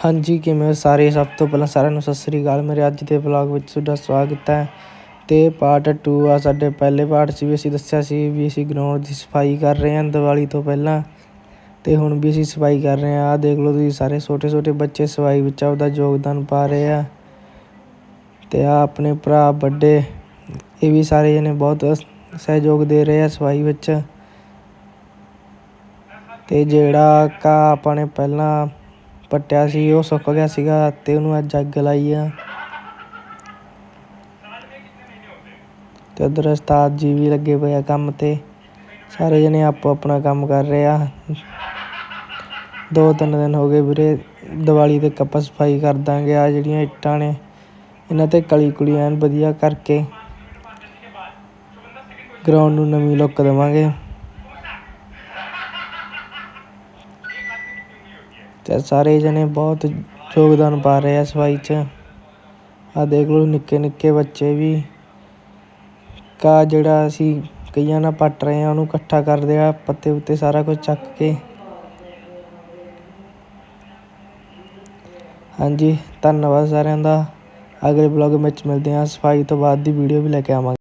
ਹਾਂਜੀ, ਕਿਵੇਂ ਹੋ ਸਾਰੇ? ਸਭ ਤੋਂ ਪਹਿਲਾਂ ਸਾਰਿਆਂ ਨੂੰ ਸਤਿ ਸ੍ਰੀ ਅਕਾਲ। ਮੇਰੇ ਅੱਜ ਦੇ ਵਲੌਗ ਵਿੱਚ ਤੁਹਾਡਾ ਸਵਾਗਤ ਹੈ। ਅਤੇ ਪਾਰਟ 2 ਆ, ਸਾਡੇ ਪਹਿਲੇ ਪਾਰਟ 'ਚ ਵੀ ਅਸੀਂ ਦੱਸਿਆ ਸੀ ਵੀ ਅਸੀਂ ਗਰਾਊਂਡ ਦੀ ਸਫ਼ਾਈ ਕਰ ਰਹੇ ਹਾਂ ਦੀਵਾਲੀ ਤੋਂ ਪਹਿਲਾਂ। ਅਤੇ ਹੁਣ ਵੀ ਅਸੀਂ ਸਫ਼ਾਈ ਕਰ ਰਹੇ ਹਾਂ। ਆ ਦੇਖ ਲਓ ਤੁਸੀਂ ਸਾਰੇ ਛੋਟੇ ਛੋਟੇ ਬੱਚੇ ਸਫ਼ਾਈ ਵਿੱਚ ਆਪਦਾ ਯੋਗਦਾਨ ਪਾ ਰਹੇ ਆ। ਅਤੇ ਆ ਆਪਣੇ ਭਰਾ, ਵੱਡੇ, ਇਹ ਵੀ ਸਾਰੇ ਜਣੇ ਬਹੁਤ ਸਹਿਯੋਗ ਦੇ ਰਹੇ ਆ ਸਫ਼ਾਈ ਵਿੱਚ। ਅਤੇ ਜਿਹੜਾ ਕਾ ਆਪਾਂ ਨੇ ਪਹਿਲਾਂ ਪੱਟਿਆ ਸੀ, ਉਹ ਸੁੱਕ ਗਿਆ ਸੀਗਾ ਅਤੇ ਉਹਨੂੰ ਅੱਜ ਅੱਗ ਲਾਈ ਆ। ਤੇ ਉੱਧਰ ਉਸਤਾਦ ਜੀ ਵੀ ਲੱਗੇ ਪਏ ਆ ਕੰਮ ਤੇ। ਸਾਰੇ ਜਣੇ ਆਪੋ ਆਪਣਾ ਕੰਮ ਕਰ ਰਹੇ ਆ। ਦੋ ਤਿੰਨ ਦਿਨ ਹੋ ਗਏ ਵੀਰੇ, ਦੀਵਾਲੀ ਤੇ ਕੱਪਾ ਸਫ਼ਾਈ ਕਰ ਦਾਂਗੇ ਆ ਜਿਹੜੀਆਂ ਇੱਟਾਂ ਨੇ। ਇਹਨਾਂ ਤੇ ਕਲੀ ਕੁਲੀ ਐਨ ਵਧੀਆ ਕਰਕੇ। ਗਰਾਊਂਡ ਨੂੰ ਨਵੀਂ ਲੁੱਕ ਦੇਵਾਂਗੇ। ਤੇ ਸਾਰੇ ਜਣੇ ਬਹੁਤ ਯੋਗਦਾਨ ਪਾ ਰਹੇ ਆ ਸਫ਼ਾਈ 'ਚ। ਆ ਦੇਖ ਲਓ ਨਿੱਕੇ ਨਿੱਕੇ ਬੱਚੇ ਵੀ। ਕਾ ਜਿਹੜਾ ਅਸੀਂ ਕਈਆਂ ਨਾਲ ਪੱਟ ਰਹੇ ਹਾਂ ਉਹਨੂੰ ਇਕੱਠਾ ਕਰਦੇ ਆ, ਪੱਤੇ ਪੁੱਤੇ ਸਾਰਾ ਕੁਝ ਚੱਕ ਕੇ। ਹਾਂਜੀ, ਧੰਨਵਾਦ ਸਾਰਿਆਂ ਦਾ। ਅਗਲੇ ਬਲੌਗ ਵਿੱਚ ਮਿਲਦੇ ਹਾਂ। ਸਫ਼ਾਈ ਤੋਂ ਬਾਅਦ ਦੀ ਵੀਡੀਓ ਵੀ ਲੈ ਕੇ ਆਵਾਂਗੇ।